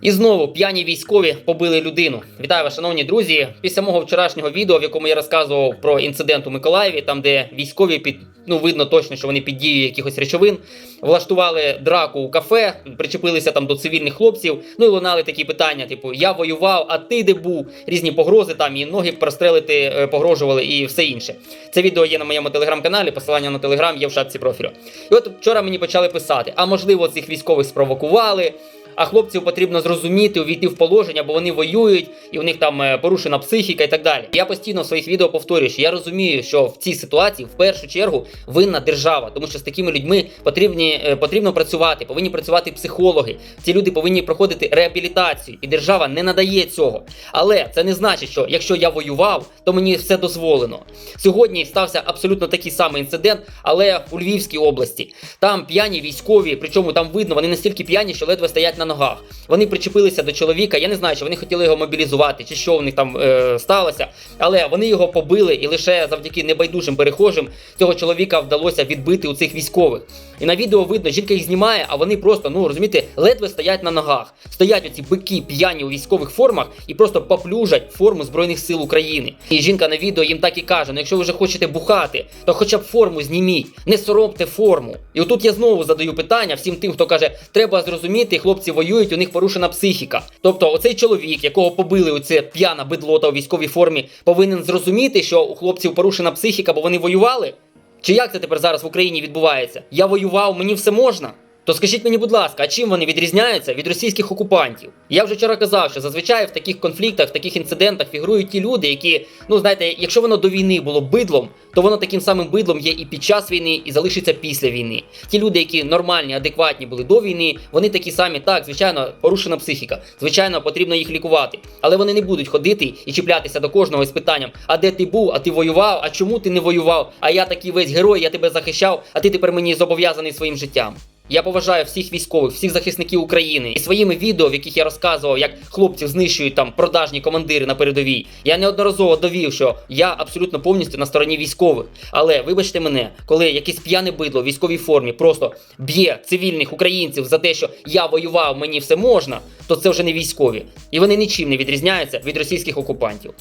І знову п'яні військові побили людину. Вітаю вас, шановні друзі. Після мого вчорашнього відео, в якому я розказував про інцидент у Миколаєві, там де військові під ну видно точно, що вони під дією якихось речовин, влаштували драку у кафе, причепилися там до цивільних хлопців. Ну і лунали такі питання: типу, я воював, а ти де був? Різні погрози там і ноги прострелити е, погрожували і все інше. Це відео є на моєму телеграм-каналі. Посилання на телеграм є в шапці профілю. І от вчора мені почали писати: а можливо, цих військових спровокували. А хлопців потрібно зрозуміти, увійти в положення, бо вони воюють, і у них там е, порушена психіка і так далі. Я постійно в своїх відео повторюю, що я розумію, що в цій ситуації в першу чергу винна держава, тому що з такими людьми потрібні, е, потрібно працювати, повинні працювати психологи. Ці люди повинні проходити реабілітацію, і держава не надає цього. Але це не значить, що якщо я воював, то мені все дозволено. Сьогодні стався абсолютно такий самий інцидент, але у Львівській області. Там п'яні військові, причому там видно, вони настільки п'яні, що ледве стоять на ногах. Вони причепилися до чоловіка. Я не знаю, чи вони хотіли його мобілізувати, чи що в них там е, сталося. Але вони його побили, і лише завдяки небайдужим перехожим цього чоловіка вдалося відбити у цих військових. І на відео видно, жінка їх знімає, а вони просто, ну розумієте, ледве стоять на ногах. Стоять оці бики п'яні у військових формах і просто поплюжать форму Збройних сил України. І жінка на відео їм так і каже: ну якщо ви вже хочете бухати, то хоча б форму зніміть, не соромте форму. І отут я знову задаю питання всім тим, хто каже, треба зрозуміти, хлопці воюють, у них порушена психіка. Тобто, оцей чоловік, якого побили оце п'яна бидлота у військовій формі, повинен зрозуміти, що у хлопців порушена психіка, бо вони воювали. Чи як це тепер зараз в Україні відбувається? Я воював, мені все можна. То скажіть мені, будь ласка, а чим вони відрізняються від російських окупантів? Я вже вчора казав, що зазвичай в таких конфліктах, в таких інцидентах фігурують ті люди, які, ну знаєте, якщо воно до війни було бидлом, то воно таким самим бидлом є і під час війни, і залишиться після війни. Ті люди, які нормальні, адекватні були до війни, вони такі самі, так, звичайно, порушена психіка. Звичайно, потрібно їх лікувати. Але вони не будуть ходити і чіплятися до кожного з питанням: а де ти був, а ти воював, а чому ти не воював? А я такий весь герой, я тебе захищав, а ти тепер мені зобов'язаний своїм життям. Я поважаю всіх військових, всіх захисників України і своїми відео, в яких я розказував, як хлопців знищують там продажні командири на передовій. Я неодноразово довів, що я абсолютно повністю на стороні військових. Але вибачте мене, коли якесь п'яне бидло в військовій формі просто б'є цивільних українців за те, що я воював, мені все можна, то це вже не військові, і вони нічим не відрізняються від російських окупантів.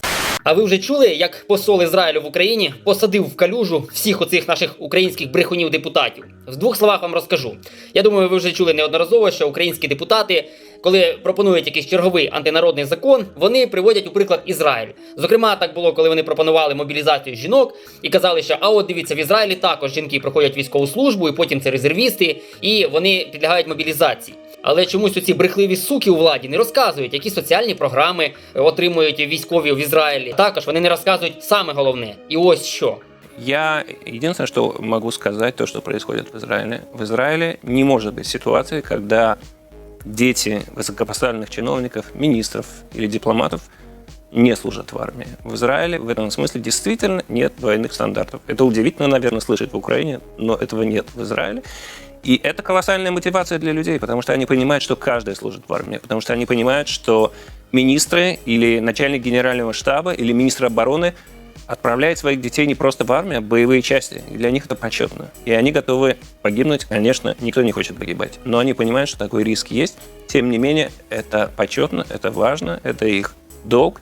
А ви вже чули, як посол Ізраїлю в Україні посадив в калюжу всіх оцих наших українських брехунів депутатів? В двох словах вам розкажу. Я думаю, ви вже чули неодноразово, що українські депутати, коли пропонують якийсь черговий антинародний закон, вони приводять у приклад Ізраїль. Зокрема, так було, коли вони пропонували мобілізацію жінок і казали, що а от дивіться, в Ізраїлі також жінки проходять військову службу, і потім це резервісти, і вони підлягають мобілізації. Але чомусь оці брехливі суки у владі не розказують, які соціальні програми отримують військові в Ізраїлі. Також вони не розказують саме головне. І ось що. Я единственное, что могу сказать, то, что происходит в Израиле. В Израиле не может быть ситуации, когда дети высокопоставленных чиновников, министров или дипломатов не служат в армии. В Израиле в этом смысле действительно нет двойных стандартов. Это удивительно, наверное, слышать в Украине, но этого нет в Израиле. И это колоссальная мотивация для людей, потому что они понимают, что каждый служит в армии, потому что они понимают, что министры или начальник генерального штаба или министр обороны отправляют своих детей не просто в армию, а боевые части. И для них это почетно. И они готовы погибнуть. Конечно, никто не хочет погибать. Но они понимают, что такой риск есть. Тем не менее, это почетно, это важно, это их долг.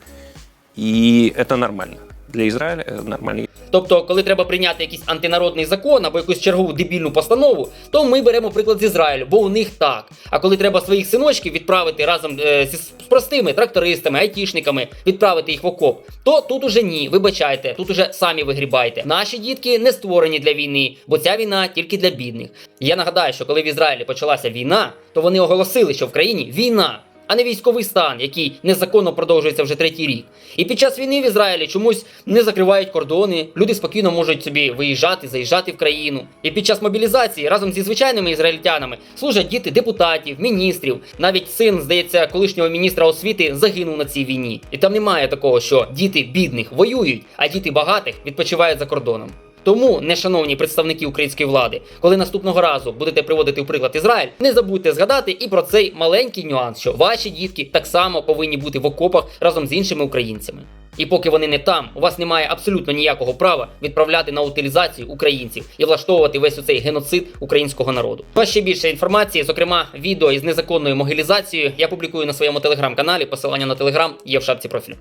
И это нормально. Для Израиля это нормально. Тобто, коли треба прийняти якийсь антинародний закон або якусь чергову дебільну постанову, то ми беремо приклад з Ізраїлю, бо у них так. А коли треба своїх синочків відправити разом е, з простими трактористами, айтішниками, відправити їх в окоп, то тут уже ні, вибачайте, тут уже самі вигрібайте. Наші дітки не створені для війни, бо ця війна тільки для бідних. Я нагадаю, що коли в Ізраїлі почалася війна, то вони оголосили, що в країні війна а не військовий стан, який незаконно продовжується вже третій рік. І під час війни в Ізраїлі чомусь не закривають кордони, люди спокійно можуть собі виїжджати, заїжджати в країну. І під час мобілізації разом зі звичайними ізраїльтянами служать діти депутатів, міністрів. Навіть син, здається, колишнього міністра освіти загинув на цій війні. І там немає такого, що діти бідних воюють, а діти багатих відпочивають за кордоном. Тому, нешановні представники української влади, коли наступного разу будете приводити у приклад Ізраїль, не забудьте згадати і про цей маленький нюанс, що ваші дітки так само повинні бути в окопах разом з іншими українцями. І поки вони не там, у вас немає абсолютно ніякого права відправляти на утилізацію українців і влаштовувати весь оцей геноцид українського народу. Вас ще більше інформації, зокрема відео із незаконною могилізацією, я публікую на своєму телеграм-каналі. Посилання на телеграм є в шапці профілю.